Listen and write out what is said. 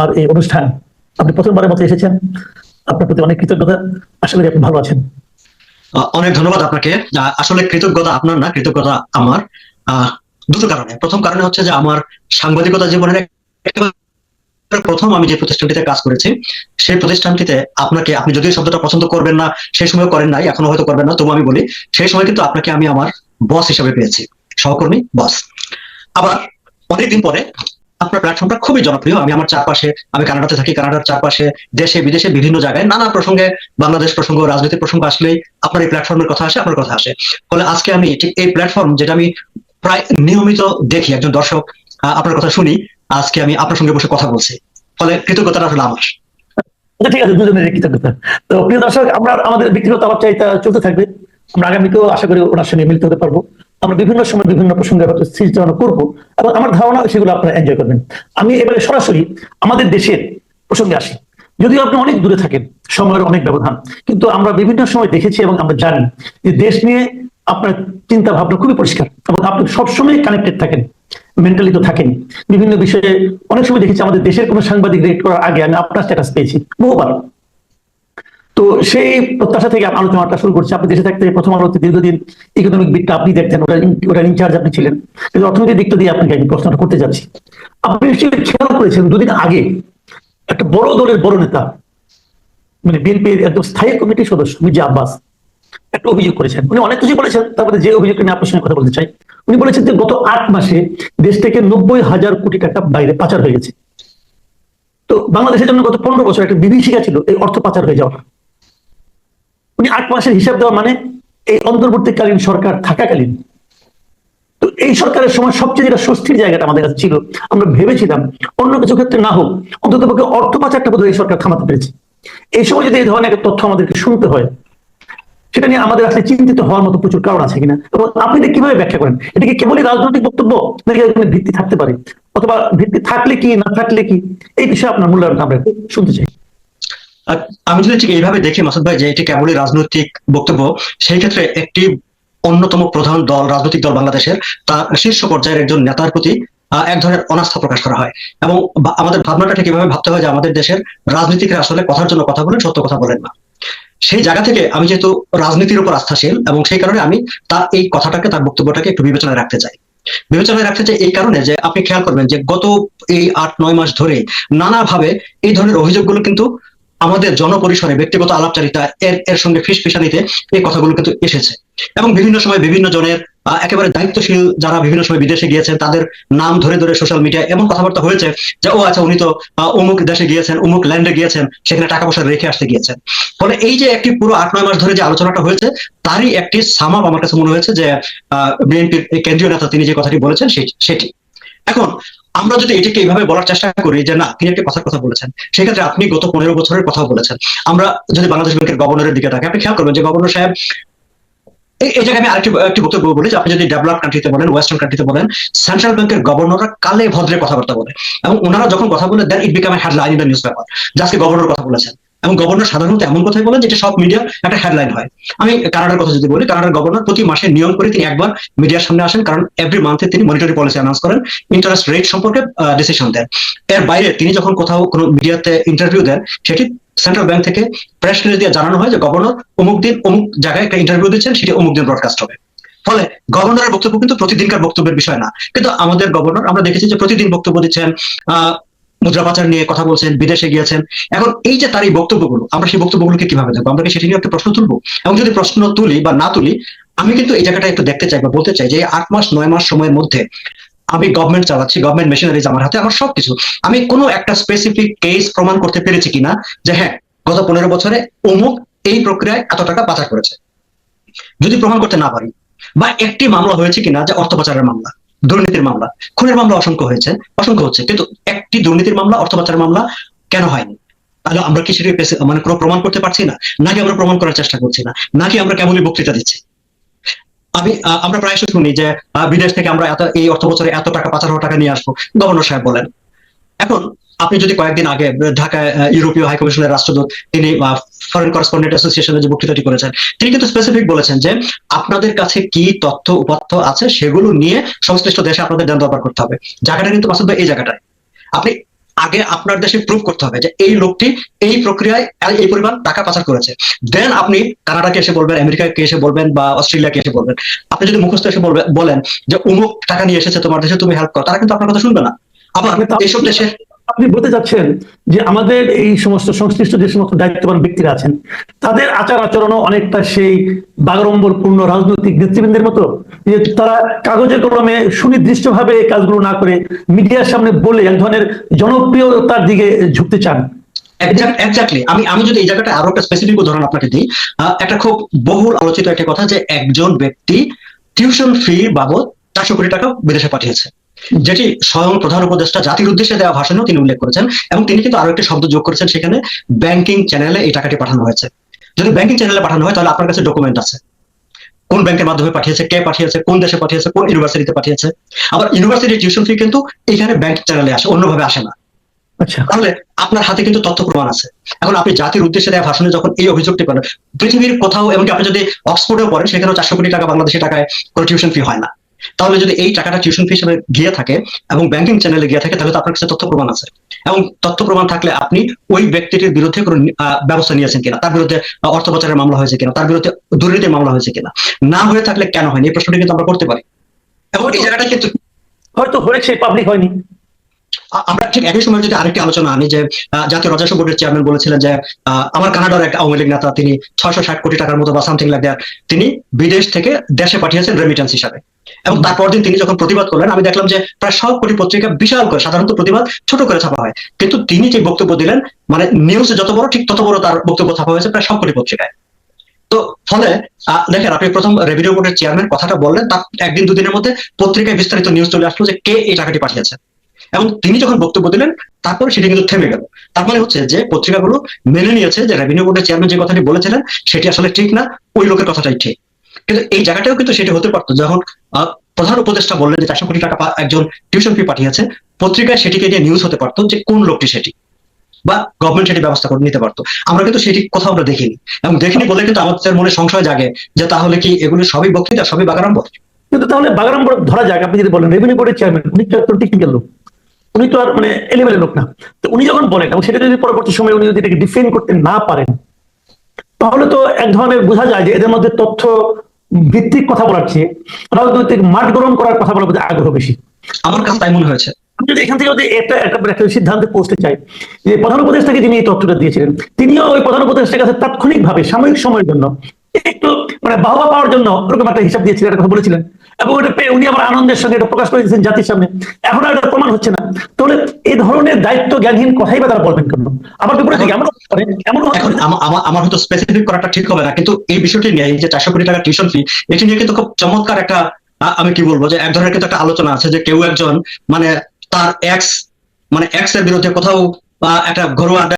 আমার এই অনুষ্ঠান আপনি প্রথমবারের মতো এসেছেন। আপনার প্রতি অনেক কৃতজ্ঞতা। আশা করি আপনি ভালো আছেন। অনেক ধন্যবাদ আপনাকে। আসলে কৃতজ্ঞতা আপনার না, কৃতজ্ঞতা আমার। দুটো কারণে। প্রথম কারণে হচ্ছে যে আমার সাংবাদিকতা জীবনের প্রথম আমি যে প্রতিষ্ঠানটিতে কাজ করেছি, সেই প্রতিষ্ঠানটিতে আপনাকে, আপনি যদি শব্দটা পছন্দ করবেন না, সেই সময় করেন নাই, এখনও হয়তো করবেন না তবু আমি বলি, সেই সময় কিন্তু আপনাকে আমি আমার বস হিসেবে পেয়েছি। সহকর্মী, বস। আবার অনেকদিন পরে আপনার প্ল্যাটফর্মটা খুবই জনপ্রিয়। আমি আমার চারপাশে আমি কানাডাতে থাকি কানাডার চারপাশে দেশে বিদেশে বিভিন্ন জায়গায় নানা প্রসঙ্গে বাংলাদেশ প্রসঙ্গ রাজনৈতিক প্রসঙ্গ আসলেই আপনার এই প্ল্যাটফর্মের কথা আসে আপনার কথা আসে। ফলে আজকে আমি ঠিক এই প্ল্যাটফর্ম যেটা আমি প্রায় নিয়মিত দেখি একজন দর্শক আপনার কথা শুনি আজকে আমি আপনার সঙ্গে বসে কথা বলছি। ফলে কৃতজ্ঞতাটা আসলে আমার। আচ্ছা, ঠিক আছে দুজনের কৃতজ্ঞতা। তো প্রিয় দর্শক আমরা আমাদের ব্যক্তিগত আলাপ চাইতা চলতে থাকবে। আমরা আগামীতেও আশা করি ওনার সঙ্গে মিলিত হতে পারব। আমরা বিভিন্ন সময় বিভিন্ন প্রসঙ্গে হয়তো সৃষ্টি করব, এবং আমার ধারণা সেগুলো আপনারা এনজয় করবেন। আমি এবারে সরাসরি আমাদের দেশের প্রসঙ্গে আসি। যদিও আপনি অনেক দূরে থাকেন, সময়ের অনেক ব্যবধান, কিন্তু আমরা বিভিন্ন সময় দেখেছি এবং আমরা জানি যে দেশ নিয়ে আপনার চিন্তা ভাবনা খুবই পরিষ্কার, এবং আপনি সবসময় কানেক্টেড থাকেন মেন্টালি তো থাকেন বিভিন্ন বিষয়ে অনেক সময় দেখেছি আমাদের দেশের কোনো সাংবাদিক রেট করার আগে আমি আপনার স্ট্যাটাস পেয়েছি, বহুবার। তো সেই প্রত্যাশা থেকে আলোচনাটা শুরু করছি। আপনি দেশে থাকতে প্রথম আলোতে দীর্ঘদিন ইকোনমিক দিকটা আপনি দেখতেন, ওটা ইনচার্জ আপনি ছিলেন। কিন্তু অর্থনৈতিক দিকটা দিয়ে আপনাকে আমি প্রশ্নটা করতে যাচ্ছি। আপনি নিশ্চয়ই খেয়াল করেছেন, দুদিন আগে একটা বড় দলের বড় নেতা মানে বিএনপির একদম স্থায়ী কমিটির সদস্য, মির্জা আব্বাস, একটা অভিযোগ করেছেন। উনি অনেক কিছু বলেছেন তারপরে যে অভিযোগটা নিয়ে আপনার সঙ্গে কথা বলতে চাই, উনি বলেছেন যে গত আট মাসে দেশ থেকে নব্বই হাজার কোটি টাকা বাইরে পাচার হয়ে গেছে। তো বাংলাদেশের জন্য গত পনেরো বছর একটা বিভীষিকা ছিল, এই অর্থ পাচার হয়ে যাওয়া উনি আট মাসের হিসাব দেওয়া মানে এই অন্তর্বর্তীকালীন সরকার থাকাকালীন। তো এই সরকারের সময় সবচেয়ে যেটা স্বস্তির জায়গাটা আমাদের কাছে ছিল, আমরা ভেবেছিলাম অন্য কিছু ক্ষেত্রে না হোক, অন্তত পক্ষে অর্থ পাচারটা বোধহয় এই সরকার থামাতে পেরেছে। এই সময় যদি এই ধরনের একটা তথ্য আমাদেরকে শুনতে হয়, সেটা নিয়ে আমাদের আসলে চিন্তিত হওয়ার মতো প্রচুর কারণ আছে কিনা, এবং আপনি এটা কীভাবে ব্যাখ্যা করেন? এটা কি কেবলই রাজনৈতিক বক্তব্য, নাকি ভিত্তি থাকতে পারে? অথবা ভিত্তি থাকলে কি, না থাকলে কি? এই বিষয়ে আপনার মূল্যায়ন আমরা শুনতে চাই। আমি যদি ঠিক এইভাবে দেখি, মাসুদ ভাই, যে এটি কেবলই রাজনৈতিক বক্তব্য, সেই ক্ষেত্রে একটি অন্যতম প্রধান দল, রাজনৈতিক দল বাংলাদেশের তার শীর্ষ পর্যায়ের একজন নেতার প্রতি এক ধরনের অনাস্থা প্রকাশ করা হয়। এবং আমাদের ভাবনাটা ঠিক এভাবে ভাবতে হয় যে আমাদের দেশের রাজনীতিকরা আসলে কথার জন্য কথা বলেন, সত্য কথা বলেন না। সেই জায়গা থেকে আমি যেহেতু রাজনীতির উপর আস্থাশীল, এবং সেই কারণে আমি তার এই কথাটাকে, তার বক্তব্যটাকে একটু বিবেচনায় রাখতে চাই। বিবেচনায় রাখতে চাই এই কারণে যে আপনি খেয়াল করবেন যে গত এই আট, নয় মাস ধরে নানাভাবে এই ধরনের অভিযোগগুলো কিন্তু আমাদের জনপরিসরে ব্যক্তিগত আলাপচারিতা এর এর সঙ্গে ফিস ফিসানিতে এই কথাগুলো কিন্তু এসেছে। এবং বিভিন্ন সময় বিভিন্ন জনের একেবারে দায়িত্বশীল যারা বিভিন্ন সময় বিদেশে গিয়েছেন, তাদের নাম ধরে ধরে সোশ্যাল মিডিয়ায় এমন কথাবার্তা হয়েছে যে, ও আচ্ছা উনি তো অমুক দেশে গিয়েছেন, অমুক ল্যান্ডে গিয়েছেন, সেখানে টাকা পয়সা রেখে আসতে গিয়েছেন। ফলে এই যে একটি পুরো আট, নয় মাস ধরে যে আলোচনাটা হয়েছে, তারই একটি সামাপ আমার কাছে মনে হয়েছে যে বিএনপির কেন্দ্রীয় নেতা তিনি যে কথাটি বলেছেন সেটি। এখন আমরা যদি এটাকে এইভাবে বলার চেষ্টা করি যে না, তিনি একটি কথার কথা বলেছেন, সেক্ষেত্রে আপনি গত পনেরো বছরের কথা বলেছেন। আমরা যদি বাংলাদেশ ব্যাংকের গভর্নরের দিকে থাকি আপনি খেয়াল করবেন যে গভর্নর সাহেব, এই জায়গায় আমি আরেকটি, একটি বক্তব্য বলি যে আপনি যদি ডেভেলপ কান্ট্রিতে বলেন ওয়েস্টার্ন কান্ট্রিতে বলেন সেন্ট্রাল ব্যাংকের গভর্নররা কালে ভদ্রে কথাবার্তা বলে। এবং ওনারা যখন কথা বলে দেন it become headline in the newspaper যে আজকে গভর্নর কথা বলেছেন। এবং গভর্নর সাধারণত এমন কথাই বলেন যেটা সব মিডিয়া একটা হেডলাইন হয়। আমি কানাডার কথা যদি বলি, কানাডার গভর্নর প্রতি মাসে নিয়ম করে তিনি একবার মিডিয়ার সামনে আসেন, কারণ এভরি মান্থে তিনি মনিটরি পলিসি অ্যানাউন্স করেন ইন্টারেস্ট রেট সম্পর্কে ডিসিশন দেন। এর বাইরে তিনি যখন কোথাও কোনো মিডিয়াতে ইন্টারভিউ দেন, সেটি সেন্ট্রাল ব্যাংক থেকে প্রেস রিলিজ দিয়ে জানানো হয় যে গভর্নর অমুক দিন অমুক জায়গায় একটা ইন্টারভিউ দিচ্ছেন, সেটি অমুক দিন ব্রডকাস্ট হবে। ফলে গভর্নরের বক্তব্য কিন্তু প্রতিদিনকার বক্তব্যের বিষয় না। কিন্তু আমাদের গভর্নর আমরা দেখেছি যে প্রতিদিন বক্তব্য দিচ্ছেন মুদ্রা পাচার নিয়ে কথা বলছেন, বিদেশে গিয়েছেন। এখন এই যে তার এই বক্তব্যগুলো, আমরা সেই বক্তব্যগুলোকে কীভাবে দেখব? আমরা কি সেটি নিয়ে একটা প্রশ্ন তুলবো? এবং যদি প্রশ্ন তুলি বা না তুলি, আমি কিন্তু এই জায়গাটা একটু দেখতে চাই বা বলতে চাই যে আট মাস, নয় মাস সময়ের মধ্যে আমি গভর্নমেন্ট চালাচ্ছি গভর্নমেন্ট মেশিনারিজ আমার হাতে, আমার সবকিছু। আমি কোনো একটা স্পেসিফিক কেস প্রমাণ করতে পেরেছি কিনা যে হ্যাঁ গত পনেরো বছরে অমুক এই প্রক্রিয়ায় এত টাকা পাচার করেছে। যদি প্রমাণ করতে না পারি, বা একটি মামলা হয়েছে কিনা যে অর্থ পাচারের মামলা দুর্নীতির মামলা। খুনের মামলা অসংখ্য হয়েছে, অসংখ্য হচ্ছে। কিন্তু একটি দুর্নীতির মামলা অর্থ পাচারের মামলা কেন হয়নি? তাহলে আমরা কি সেটি মানে কোনো প্রমাণ করতে পারছি না? নাকি আমরা প্রমাণ করার চেষ্টা করছি না? নাকি আমরা কেমনই বক্তৃতা দিচ্ছি? আমি আমরা প্রায় শুনি যে বিদেশ থেকে আমরা এত এই অর্থ বছরে এত টাকা পাচার টাকা নিয়ে আসব। গভর্নর সাহেব বলেন। এখন আপনি যদি কয়েকদিন আগে ঢাকায় ইউরোপীয় হাই কমিশনের রাষ্ট্রদূত, তিনি ফরেন করেসপন্ডেন্ট অ্যাসোসিয়েশনের যে বক্তৃতাটি করেছেন, তিনি কিন্তু স্পেসিফিক বলেছেন যে আপনাদের কাছে কি তথ্য উপাত্য আছে সেগুলো নিয়ে সংশ্লিষ্ট দেশে আপনাদের দেন দরবার করতে হবে। জায়গাটা কিন্তু মাসুদ ভাই এই জায়গাটায় আপনি আগে আপনার দেশে প্রুভ করতে হবে যে এই লোকটি এই প্রক্রিয়ায় এই পরিমাণ টাকা পাচার করেছে। দেন আপনি কানাডাকে এসে বলবেন, আমেরিকাকে এসে বলবেন বা অস্ট্রেলিয়াকে এসে বলবেন। আপনি যদি মুখস্থ এসে বলবেন বলেন যে অমুক টাকা নিয়ে এসেছে তোমার দেশে, তুমি হেল্প করো, তারা কিন্তু আপনার কথা শুনবে না। আবার এইসব দেশে আপনি বলতে চাচ্ছেন যে আমাদের এই সমস্ত সংশ্লিষ্ট যে সমস্ত দায়িত্ববান ব্যক্তিরা আছেন, তাদের আচার আচরণও অনেকটা সেই বাগড়ম্বরপূর্ণ রাজনৈতিক নেতৃবৃন্দের মতো? যে তারা কাগজে কলমে সুনির্দিষ্টভাবে এই কাজগুলো না করে মিডিয়ার সামনে বলে এক ধরনের জনপ্রিয়তার দিকে ঝুঁকতে চান? এক্স্যাক্টলি আমি আমি যদি এই জায়গাটা আরও একটা স্পেসিফিক উদাহরণ আপনাকে দিই একটা খুব বহুল আলোচিত একটা কথা যে একজন ব্যক্তি টিউশন ফি বাবদ চারশো কোটি টাকা বিদেশে পাঠিয়েছে। যেটি স্বয়ং প্রধান উপদেষ্টা জাতির উদ্দেশ্যে দেওয়া ভাষণেও তিনি উল্লেখ করেছেন এবং তিনি কিন্তু আরও একটি শব্দ যোগ করেছেন সেখানে ব্যাংকিং চ্যানেলে এই টাকাটি পাঠানো হয়েছে। যদি ব্যাংকিং চ্যানেলে পাঠানো হয় তাহলে আপনার কাছে ডকুমেন্ট আছে। কোন ব্যাংকের মাধ্যমে পাঠিয়েছে কে পাঠিয়েছে কোন দেশে পাঠিয়েছে কোন ইউনিভার্সিটিতে পাঠিয়েছে। আবার ইউনিভার্সিটির টিউশন ফি কিন্তু এখানে ব্যাংক চ্যানেলে আসে অন্যভাবে আসে না। আচ্ছা। তাহলে আপনার হাতে কিন্তু তথ্য প্রমাণ আছে। এখন আপনি জাতির উদ্দেশ্যে দেওয়া ভাষণে যখন এই অভিযোগটি করেন পৃথিবীর কোথাও এমনকি আপনি যদি অক্সফোর্ডেও পড়েন সেখানেও চারশো কোটি টাকা বাংলাদেশি টাকায় কোনো টিউশন ফি হয় না। তাহলে যদি এই টাকাটা টিউশন ফি হিসেবে গিয়ে থাকে এবং ব্যাংকিং চ্যানেলে গিয়ে থাকে তাহলে তো আপনার কাছে তথ্য প্রমাণ আছে। এবং তথ্য প্রমাণ থাকলে আপনি ওই ব্যক্তিটির বিরুদ্ধে কোনো ব্যবস্থা নিয়েছেন কিনা? তার বিরুদ্ধে অর্থ পাচারের মামলা হয়েছে কিনা? তার বিরুদ্ধে দুর্নীতির মামলা হয়েছে কিনা? না হয়ে থাকলে কেন হয়নি? এই প্রশ্নটি কিন্তু আমরা করতে পারি। এবং এই জায়গাটা কিন্তু হয়তো হয়েছে পাবলিক হয়নি। আমরা ঠিক একই সময় যদি আরেকটি আলোচনা আনি যে জাতীয় রাজস্ব বোর্ডের চেয়ারম্যান বলেছিলেন যে আমার কানাডার এক আওয়ামী লীগ নেতা তিনি ছয়শো ষাট কোটি টাকার মতো বা সামথিং দ্যাট তিনি বিদেশ থেকে দেশে পাঠিয়েছেন রেমিটেন্স হিসাবে। এবং তারপর দিন তিনি যখন প্রতিবাদ করলেন, আমি দেখলাম যে প্রায় সব কোটি পত্রিকা বিশাল করে, সাধারণত প্রতিবাদ ছোট করে ছাপা হয়। কিন্তু তিনি যে বক্তব্য দিলেন মানে নিউজে যত বড়, ঠিক তত বড় তার বক্তব্য ছাপা হয়েছে প্রায় সব কোটি পত্রিকায়। তো ফলে দেখেন, আপনি প্রথম রেভিনিউ বোর্ডের চেয়ারম্যান কথাটা বললেন, তার একদিন দুদিনের মধ্যে পত্রিকায় বিস্তারিত নিউজ চলে আসলো যে কে এই টাকাটি পাঠিয়েছে। এবং তিনি যখন বক্তব্য দিলেন, তারপরে সেটি কিন্তু থেমে গেল। তার মানে হচ্ছে যে পত্রিকাগুলো মেনে নিয়েছে যে রেভিনিউ বোর্ডের চেয়ারম্যান যে কথাটি বলেছিলেন, সেটি আসলে ঠিক না, ওই লোকের কথাটাই ঠিক। কিন্তু এই জায়গাটাও কিন্তু সেটি হতে পারতো। যখন প্রধান উপদেষ্টা বললেন যে চারশো কোটি টাকা একজন টিউশন ফি পাঠিয়েছে, পত্রিকায় সেটিকে নিয়ে নিউজ হতে পারতো যে কোন লোকটি সেটি, বা গভর্নমেন্ট সেটি ব্যবস্থা করে নিতে পারতো। আমরা কিন্তু সেটি কোথাও আমরা দেখিনি। এবং দেখিনি বলে কিন্তু আমাদের মনে সংশয় জাগে যে তাহলে কি এগুলো সবই বক্তৃতা, সবই বাগারাম্বর কিন্তু তাহলে বাগারাম ধরা যাক, আপনি যদি বলেন রেভিনিউ বোর্ডের চেয়ারম্যান উনি তো একজন টেকনিক্যাল লোক। উনি তো আর মানে এলেভেলের লোক না। তো উনি যখন বলেন, এবং সেটা যদি পরবর্তী সময়ে উনি যদি এটাকে ডিফেন্ড করতে না পারেন, তাহলে তো এক ধরনের বোঝা যায় যে এদের মধ্যে তথ্য ভিত্তিক কথা বলার চেয়ে রাজনৈতিক মাঠ গরম করার কথা বলার প্রতি আগ্রহ বেশি। আমার কাছে তাই মনে হয়েছে। আমি যদি এখান থেকে যদি একটা একটা একটা সিদ্ধান্তে পৌঁছতে চাই যে প্রধান উপদেষ্টাকে যিনি এই তথ্যটা দিয়েছিলেন তিনিও ওই প্রধান উপদেষ্টার কাছে তাৎক্ষণিকভাবে সাময়িক সময়ের জন্য একটু মানে বাহবা পাওয়ার জন্য ওরকম একটা হিসাব দিয়েছিলেন, একটা কথা বলেছিলেন। এবং ওটা পেয়ে উনি আবার আনন্দের সঙ্গে এটা প্রকাশ করে দিয়েছেন জাতির সামনে। এখন এটা প্রমাণ হচ্ছে না। তাহলে এই ধরনের দায়িত্ব জ্ঞানহীন কথাই বা তারা বলবেন কেন? আবার বিপরীত দিকে এমন আমার হয়তো স্পেসিফিক করাটা ঠিক হবে না, কিন্তু এই বিষয়টি নিয়ে যে চারশো কোটি টাকা টিউশন ফি এটি নিয়ে কিন্তু খুব চমৎকার একটা আমি কি বলব যে এক ধরনের কিন্তু একটা আলোচনা আছে যে কেউ একজন মানে তার এক্স মানে এক্সের বিরুদ্ধে কোথাও একটা ঘরোয়া